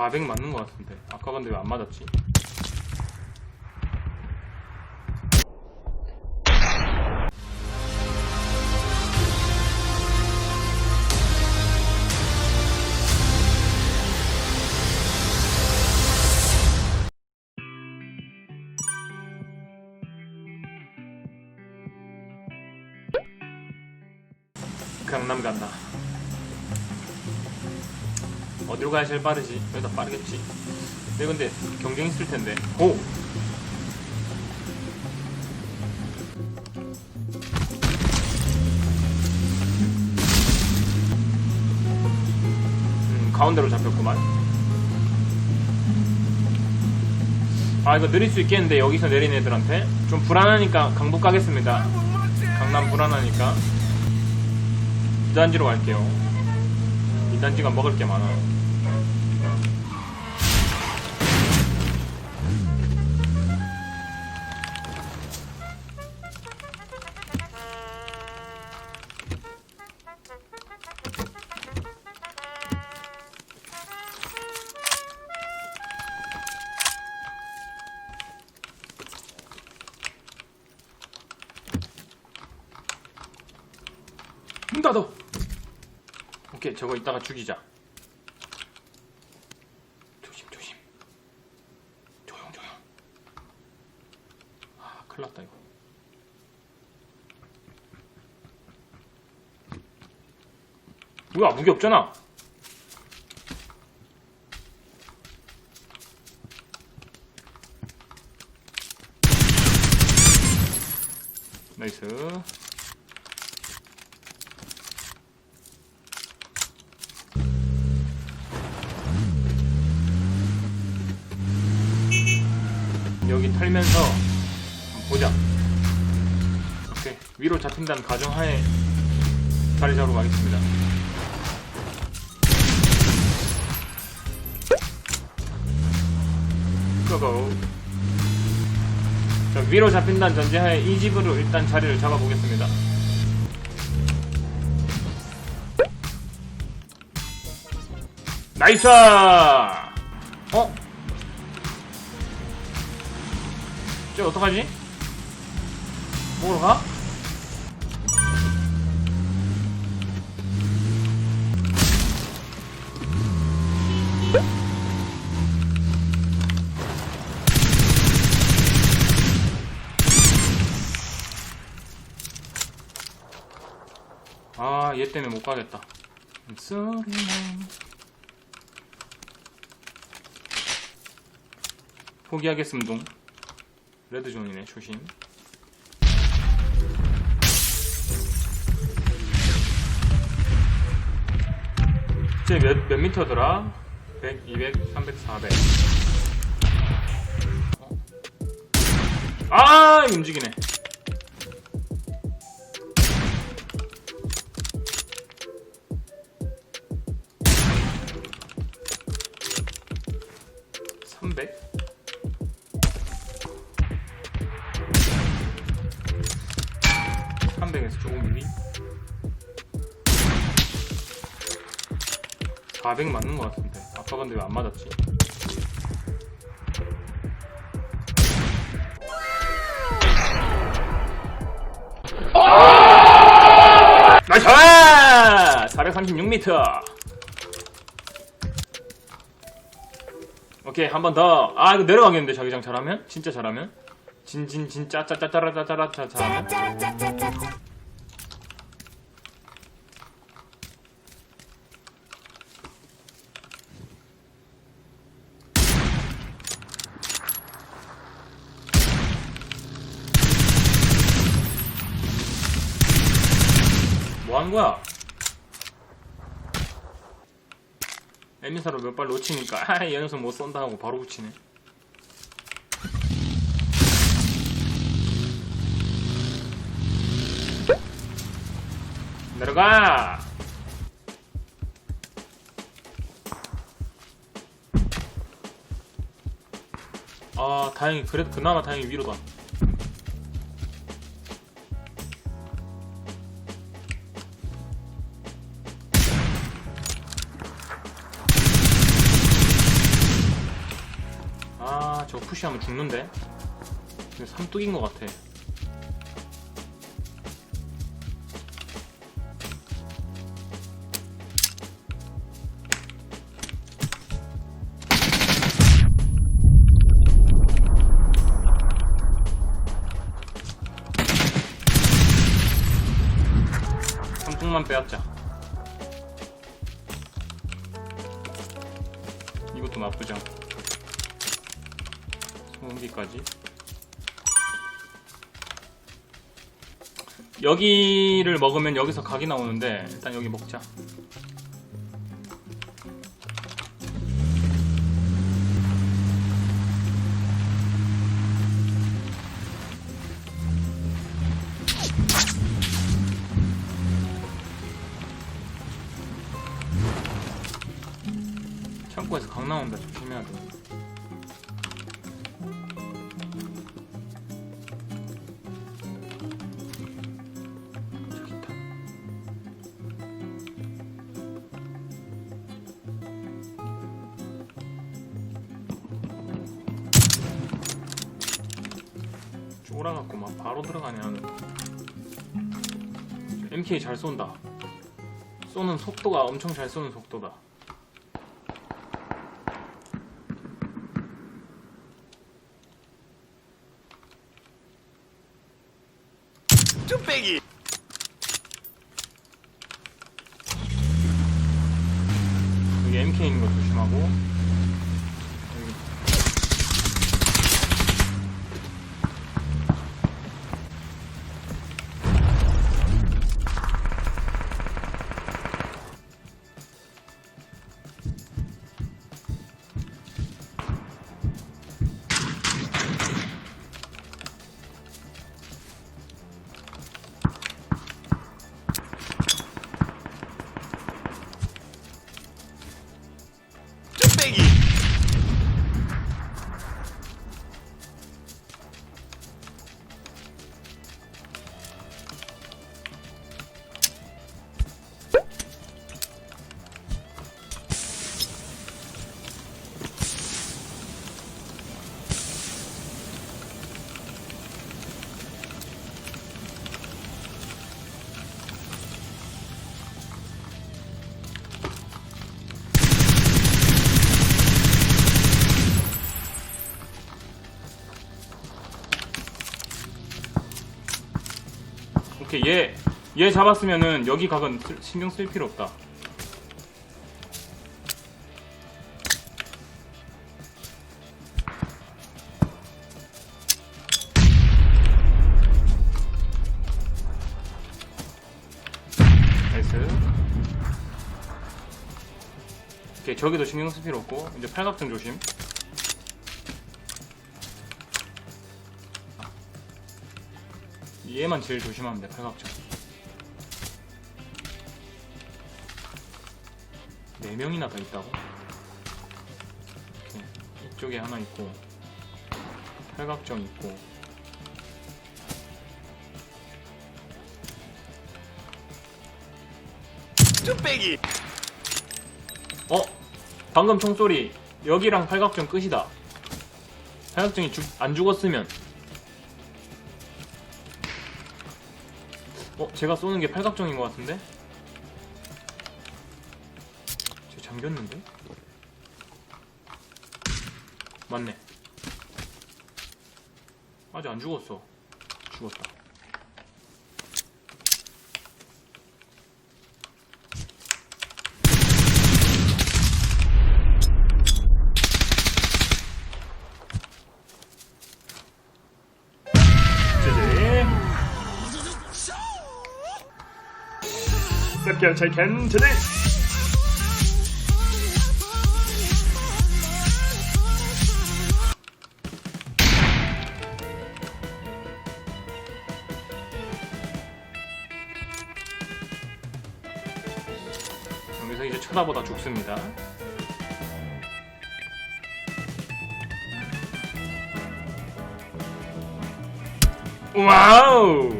400 맞는 것 같은데 아까 근데 왜 안 맞았지? 강남 간다 어디로 가야 제일 빠르지? 여기다 빠르겠지. 근데 근데 경쟁 있을 텐데. 오! 음, 가운데로 잡혔구만. 아 이거 느릴 수 있겠는데 여기서 내린 애들한테 좀 불안하니까 강북 가겠습니다. 강남 불안하니까 2단지로 갈게요. 2단지가 먹을 게 많아. 문 닫아! 오케이, 저거 이따가 죽이자. 조심, 조심. 조용, 조용. 아, 큰일 났다, 이거. 뭐야, 무기 없잖아! 나이스. 한번 보자. 오케이. 위로 잡힌다는 가정하에 자리 잡으러 가겠습니다. 고고. 자, 위로 잡힌다는 전제하에 이 집으로 일단 자리를 잡아보겠습니다. 나이스! 쟤 어떡하지? 먹으러 가? 아, 얘 때문에 못 가겠다. 포기하겠습니다. 레드존이네, 조심. 쟤 몇, 몇 미터더라? 100, 200, 300, 400. 어? 아, 움직이네. 삼백? 삼백에서 조금 위? 400 맞는 것 같은데 아까 근데 왜 안 맞았지? 나이스! 436m 오케이 한 번 더. 아 이거 내려가겠는데 자기장 잘하면? 진짜 잘하면? 진진 진짜 짜짜짜라짜짜라 잘하면? 뭐 하는 거야? 에미사로 몇 발 놓치니까 아, 이 녀석 못 쏜다 하고 바로 붙이네. 내려가! 아, 다행히, 그래도 그나마 다행히 위로다. 저거 푸시하면 죽는데 삼뚝인 것 같아. 삼뚝만 빼앗자. 이것도 나쁘지 않고 소음기까지. 여기를 먹으면 여기서 각이 나오는데 일단 여기 먹자. 창고에서 각 나온다 조심해야 돼 막 바로 들어가네 하는 MK 잘 쏜다. 쏘는 속도가 엄청 잘 쏘는 속도다. 뚝배기. 여기 MK 있는 거 조심하고 오케이 얘, 얘 잡았으면은 여기 각은 쓸- 신경 쓸 필요 없다. 나이스. 저기도 신경 쓸 필요 없고 이제 팔각정 조심 얘만 제일 조심하면 돼 팔각정. 네 명이나 더 있다고? 이렇게 이쪽에 하나 있고 팔각정 있고. 뚝배기! 어? 방금 총소리 여기랑 팔각정 끝이다. 팔각정이 죽, 안 죽었으면 어? 제가 쏘는 게 팔각정인 것 같은데? 쟤 잠겼는데? 맞네 아직 안 죽었어 죽었다 습격 체켄 제제 여기서 이제 쳐다보다 죽습니다. 와우